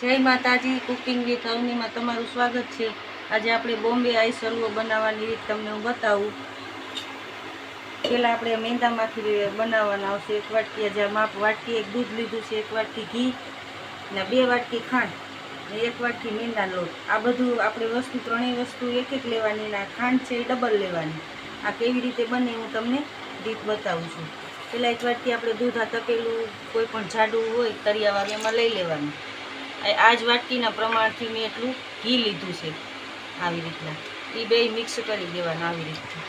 જય માતાજી cooking with અવનીમાં તમારું સ્વાગત છે. આજે આપણે બોમ્બે આઈસ હલવો બનાવવાની રીત તમને હું બતાવું. પહેલાં આપણે મેંદામાંથી બનાવવાના આવશે. એક વાટકી આજે માપ વાટકી, એક દૂધ લીધું છે, એક વાટકી ઘી ને બે વાટકી ખાંડ ને એક વાટકી મેંદા લોટ. આ બધું આપણે વસ્તુ ત્રણેય વસ્તુ એક એક લેવાની ને ખાંડ છે એ ડબલ લેવાની. આ કેવી રીતે બને હું તમને રીત બતાવું છું. પહેલાં એક વાટકી આપણે દૂધ આ તપેલું, કોઈ પણ જાડું હોય તરિયાવાળું એમાં લઈ લેવાનું. આ- આ જ વાટકીના પ્રમાણથી મેં એટલું ઘી લીધું છે આવી રીતના. એ બે મિક્સ કરી દેવાનું આવી રીતના.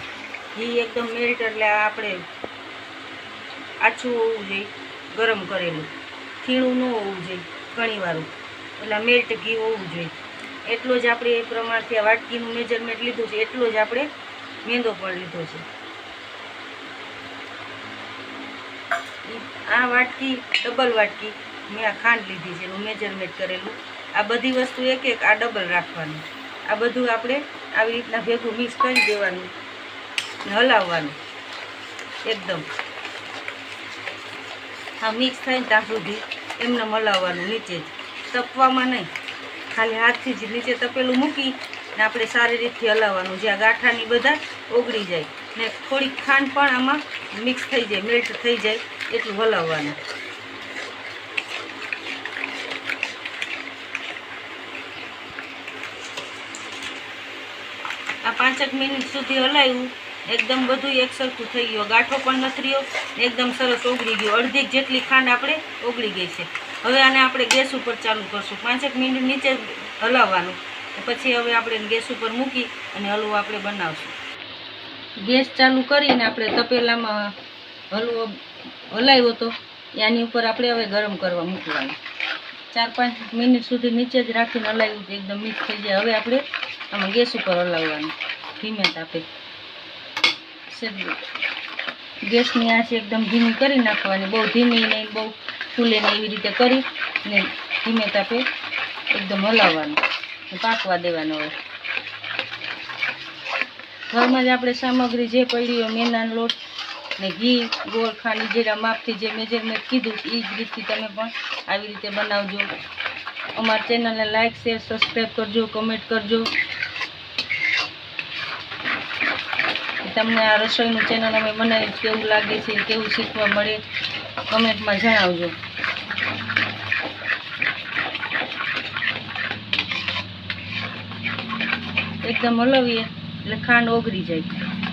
ઘી એકદમ મેલ્ટ એટલે આપણે આછું હોવું જોઈએ, ગરમ કરેલું. ખીણું ન હોવું જોઈએ ઘણીવાળું એટલે મેલ્ટ ઘી હોવું જોઈએ. એટલો જ આપણે એ પ્રમાણથી આ વાટકીનું મેજરમેન્ટ લીધું છે, એટલો જ આપણે મેંદો પણ લીધો છે. આ વાટકી, ડબલ વાટકી મેં આ ખાંડ લીધી છે એનું મેજરમેન્ટ કરેલું. આ બધી વસ્તુ એક એક, આ ડબલ રાખવાનું. આ બધું આપણે આવી રીતના ભેગું મિક્સ કરી દેવાનું હલાવવાનું. એકદમ. હા મિક્સ થાય ને ત્યાં સુધી એમને હલાવવાનું નીચે જ. તપવામાં નહીં. ખાલી હાથથી જ નીચે તપેલું મૂકી ને આપણે સારી રીતથી હલાવવાનું. જ્યાં ગાંઠાની બધા ઓગળી જાય ને થોડીક ખાંડ પણ આમાં મિક્સ થઈ જાય મેલ્ટ થઈ જાય એટલું હલાવવાનું. આ પાંચેક મિનિટ સુધી હલાવ્યું એકદમ બધું એક સરખું થઈ ગયું. ગાંઠો પણ નથી રહ્યો એકદમ સરસ ઓગળી ગયો. અડધી જેટલી ખાંડ આપણે ઓગળી ગઈ છે. હવે આને આપણે ગેસ ઉપર ચાલુ કરશું. પાંચેક મિનિટ નીચે હલાવવાનું. પછી હવે આપણે ગેસ ઉપર મૂકી અને હલવો આપણે બનાવશું. ગેસ ચાલુ કરીને આપણે તપેલામાં હલવો હલાવ્યો હતો એની ઉપર આપણે હવે ગરમ કરવા મૂકવાનું. ચાર પાંચ મિનિટ સુધી નીચે જ રાખીને હલાવ્યું તો એકદમ મિક્સ થઈ જાય. હવે આપણે આમાં ગેસ ઉપર હલાવવાનું. ધીમે તાપે. ગેસની આંચ એકદમ ધીમી કરી નાખવાની. બહુ ધીમી નહીં, બહુ ફૂલે નહીં એવી રીતે કરી ને ધીમે તાપે એકદમ હલાવવાનું. પાકવા દેવાનું હવે. ઘરમાં જ આપણે સામગ્રી જે પડી હોય, મેંદાનો લોટ ને ઘી ગોળ ખાંડ જીરા માપથી જે મેજરમેન્ટ કીધું એ જ રીતથી તમે પણ આવી રીતે બનાવજો. અમારી ચેનલને લાઇક શેર સબસ્ક્રાઈબ કરજો કમેન્ટ કરજો. તમને આ રસોઈનું ચેનલ અમે બનાવી કેવું લાગે છે, કેવું શીખવા મળે કમેન્ટમાં જણાવજો. એકદમ હલાવીએ, એટલે ખાંડ ઓગળી જાય.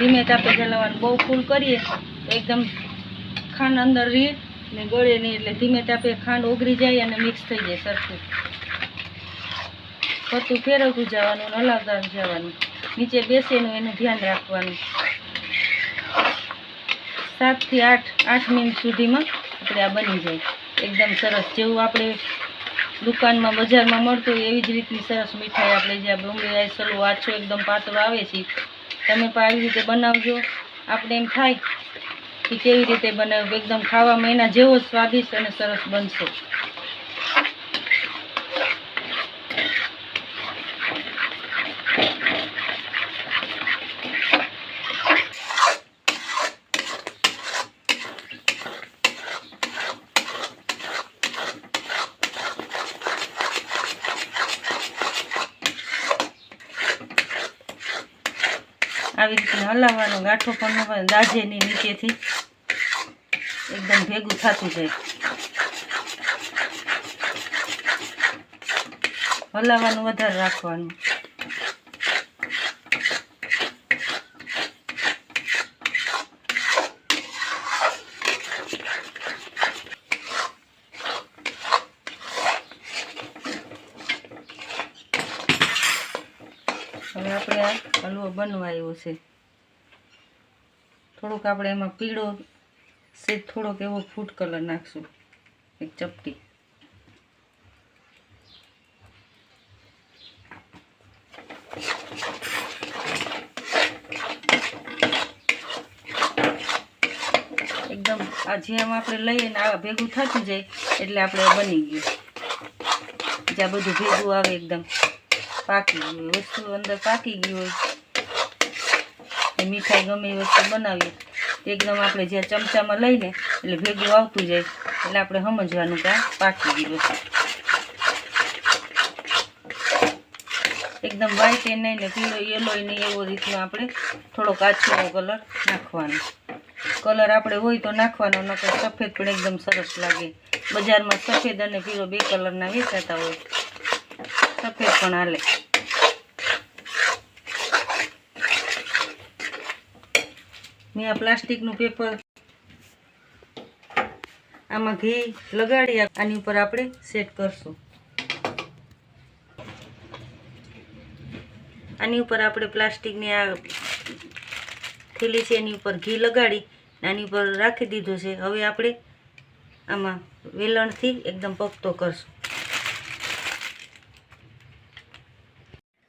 ધીમે તાપે ચલાવવાનું બહુ ફૂલ કરીએ, એકદમ ખાંડ અંદર રહે ને ગળે નહીં એટલે ધીમે તાપે ખાંડ ઓગળી જાય અને મિક્સ થઈ જાય સરખું. ફરતું ફેરવતું જવાનું અને હલાવતા જવાનું. નીચે બેસેનું એનું ધ્યાન રાખવાનું. સાતથી આઠ આઠ મિનિટ સુધીમાં આપણે આ બની જાય. એકદમ સરસ જેવું આપણે દુકાનમાં, બજારમાં મળતું એવી જ રીતની સરસ મીઠાઈ આપણે જ્યાં બોમ્બે આઈસલું, આછો એકદમ પાતળો આવે છે તમે પણ આવી રીતે બનાવજો. આપણે એમ થાય કે કેવી રીતે બનાવ્યું એકદમ ખાવામાં એના જેવો સ્વાદિષ્ટ અને સરસ બનશે. આવી રીતે હલાવવાનો, ગાંઠો પણ ન દાજે નહીં નીચેથી એકદમ ભેગું થતું જાય. હલાવવાનું વધારે રાખવાનું. આપણે આ હલવો બનવાયો છે. થોડુંક આપણે એમાં પીળો સેજ થોડોક એવો ફૂડ કલર નાખશું, એક ચપટી. એકદમ આ જેમ આપણે લઈએ ને આ ભેગું થતું જાય, એટલે આપણે બની ગયું. જ્યાં બધું ભેગું આવે એકદમ. પાકી ગયું. વસ્તુ અંદર પાકી ગયું હોય. એ મીઠાઈ ગમે એ વસ્તુ બનાવીએ. એકદમ આપણે જ્યાં ચમચામાં લઈને એટલે ભેગું આવતું જાય. એટલે આપણે સમજવાનું કે પાકી ગયું વસ્તુ એકદમ વ્હાઈટ એ નહીં ને પીળો યલો એ નહીં, એવો રીતનો આપણે થોડોક આછો કલર નાખવાનો. કલર આપણે હોય તો નાખવાનો, નકર સફેદ પણ એકદમ સરસ લાગે. બજારમાં સફેદ અને પીળો બે કલરના વેચાતા હોય. સફેદ પણ હાલે મેં આ પ્લાસ્ટિકનું પેપર આમાં ઘી લગાડી આની ઉપર આપણે સેટ કરશું. આની ઉપર આપણે પ્લાસ્ટિકની આ થેલી છે એની ઉપર ઘી લગાડી આની ઉપર રાખી દીધું છે. હવે આપણે આમાં વેલણથી એકદમ પકતો કરશું.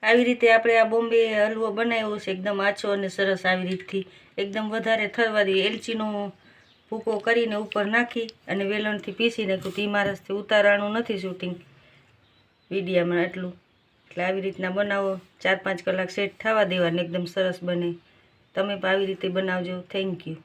આવી રીતે આપણે આ બોમ્બે હલવો બનાવ્યો છે, એકદમ આછો અને સરસ આવી રીતથી. એકદમ વધારે થરવા દઈએ એલચીનો ભૂકો કરીને ઉપર નાખી અને વેલણથી પીસી નાખ્યું. તી મારસથી ઉતારવાનું નથી શૂટિંગ વિડીયામાં એટલું એટલે આવી રીતના બનાવો. ચાર પાંચ કલાક સેટ થવા દેવાને એકદમ સરસ બને. તમે પણ આવી રીતે બનાવજો. Thank you